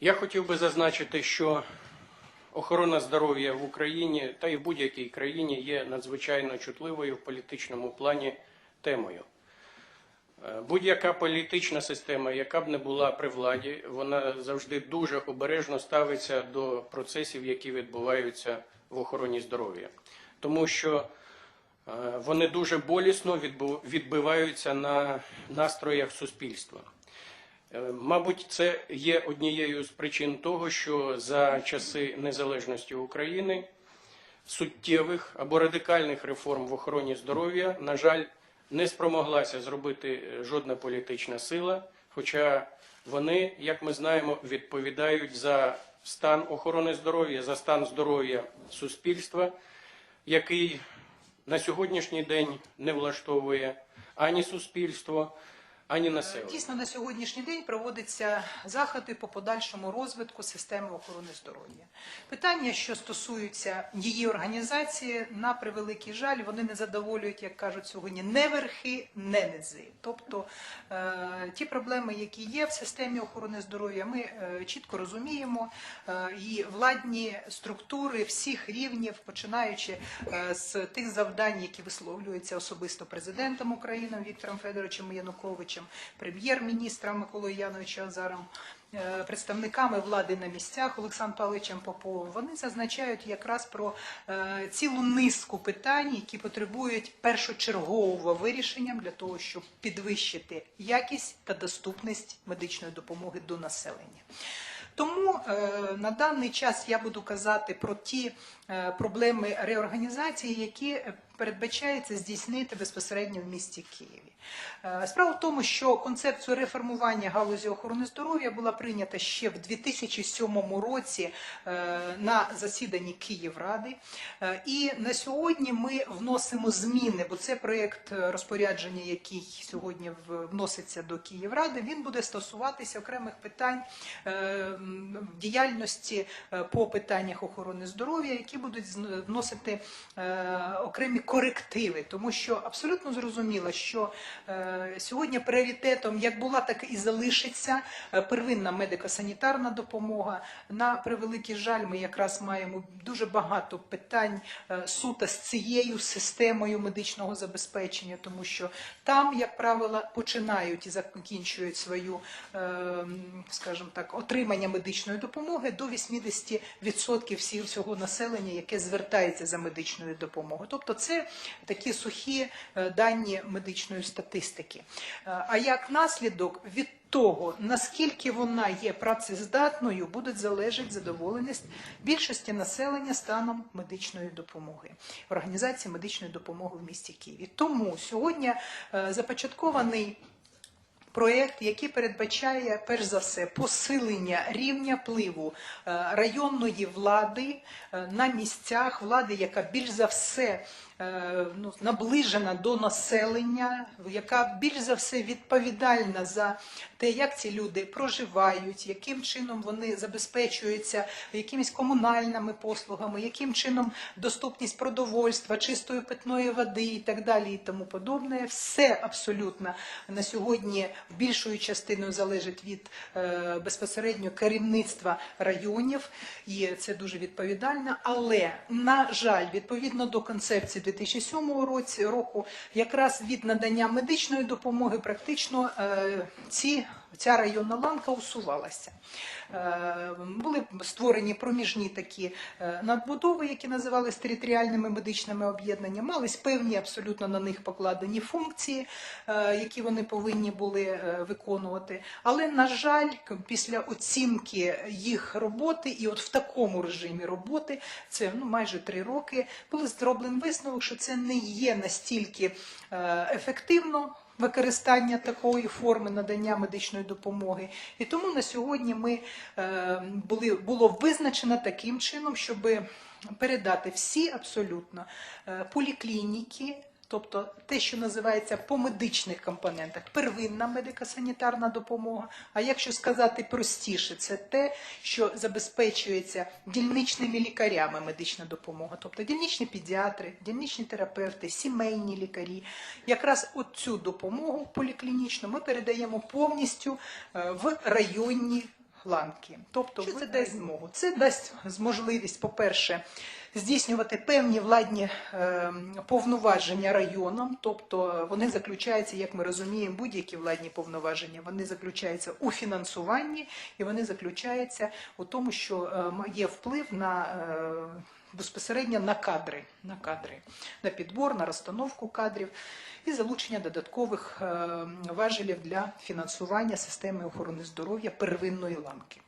Я хотів би зазначити, що охорона здоров'я в Україні та й в будь-якій країні є надзвичайно чутливою в політичному плані темою. Е, Будь-яка політична система, яка б не була при владі, вона завжди дуже обережно ставиться до процесів, які відбуваються в охороні здоров'я, тому що е, вони дуже болісно відбиваються на настроях суспільства. Е, Мабуть, це є однією з причин того, що за часи незалежності України суттєвих або радикальних реформ в охороні здоров'я, на жаль, не спромоглася зробити жодна політична сила, хоча вони, як ми знаємо, відповідають за стан охорони здоров'я, за стан здоров'я суспільства, який на сьогоднішній день не влаштовує ані суспільство, ані населення. Дійсно, на сьогоднішній день проводяться заходи по подальшому розвитку системи охорони здоров'я. Питання, що стосуються її організації, на превеликий жаль, вони не задоволюють, як кажуть сьогодні, не верхи, не низи. Тобто е, ті проблеми, які є в системі охорони здоров'я, ми е, чітко розуміємо, е, і владні структури всіх рівнів, починаючи з тих завдань, які висловлюються особисто президентом України Віктором Федоровичем Януковичем, прем'єр-міністром Миколою Яновичем Азаром, е, представниками влади на місцях Олександром Павловичем Поповим, вони зазначають якраз про е, цілу низку питань, які потребують першочергового вирішення для того, щоб підвищити якість та доступність медичної допомоги до населення. Тому е, на даний час я буду казати про ті проблеми реорганізації, які передбачається здійснити безпосередньо в місті Києві. Е, Справа в тому, що концепцію реформування галузі охорони здоров'я була прийнята ще в 2007 році е, на засіданні Київради. Е, І на сьогодні ми вносимо зміни, бо це проєкт розпорядження, який сьогодні вноситься до Київради, він буде стосуватися окремих питань діяльності по питаннях охорони здоров'я, які будуть вносити окремі корективи, тому що абсолютно зрозуміло, що е, сьогодні пріоритетом як була, так і залишиться е, первинна медико-санітарна допомога. На превеликий жаль, ми якраз маємо дуже багато питань е, суто з цією системою медичного забезпечення, тому що там, як правило, починають і закінчують свою, е, скажімо так, отримання медичної допомоги до 80% всі- всього населення, яке звертається за медичною допомогою. Тобто, це такі сухі е, дані медичної статистики. Е, А як наслідок від того, наскільки вона є працездатною, буде залежати задоволеність більшості населення станом медичної допомоги, організації медичної допомоги в місті Києві. Тому сьогодні е, започаткований проєкт, який передбачає перш за все посилення рівня впливу районної влади на місцях, влади, яка більш за все ну, наближена до населення, яка більш за все відповідальна за те, як ці люди проживають, яким чином вони забезпечуються якимись комунальними послугами, яким чином доступність продовольства, чистої питної води і так далі, і тому подобне. Все абсолютно на сьогодні більшою частиною залежить від е, безпосередньо керівництва районів, і це дуже відповідально. Але на жаль, відповідно до концепції 2007 році року, якраз від надання медичної допомоги, практично е, ці. Ця районна ланка усувалася. Е, Були створені проміжні такі е, надбудови, які називались територіальними медичними об'єднаннями, мались певні абсолютно на них покладені функції, е, які вони повинні були виконувати. Але, на жаль, після оцінки їх роботи, і от в такому режимі роботи, це ну, майже три роки, був зроблений висновок, що це не є настільки ефективно використання такої форми надання медичної допомоги. І тому на сьогодні ми е, були, було визначено таким чином, щоб передати всі абсолютно е, поліклініки. Тобто те, що називається по медичних компонентах, первинна медико-санітарна допомога. А якщо сказати простіше, це те, що забезпечується дільничними лікарями медична допомога, тобто дільничні педіатри, дільничні терапевти, сімейні лікарі. Якраз оцю допомогу поліклінічну ми передаємо повністю е, в районні ланки. Тобто, що це дасть змогу? Це дасть можливість, по-перше, здійснювати певні владні е, повноваження районам, тобто вони заключаються, як ми розуміємо, будь-які владні повноваження, вони заключаються у фінансуванні і вони заключаються у тому, що е, є вплив на е, безпосередньо на кадри, на кадри, на підбор, на розстановку кадрів і залучення додаткових е, важелів для фінансування системи охорони здоров'я первинної ланки.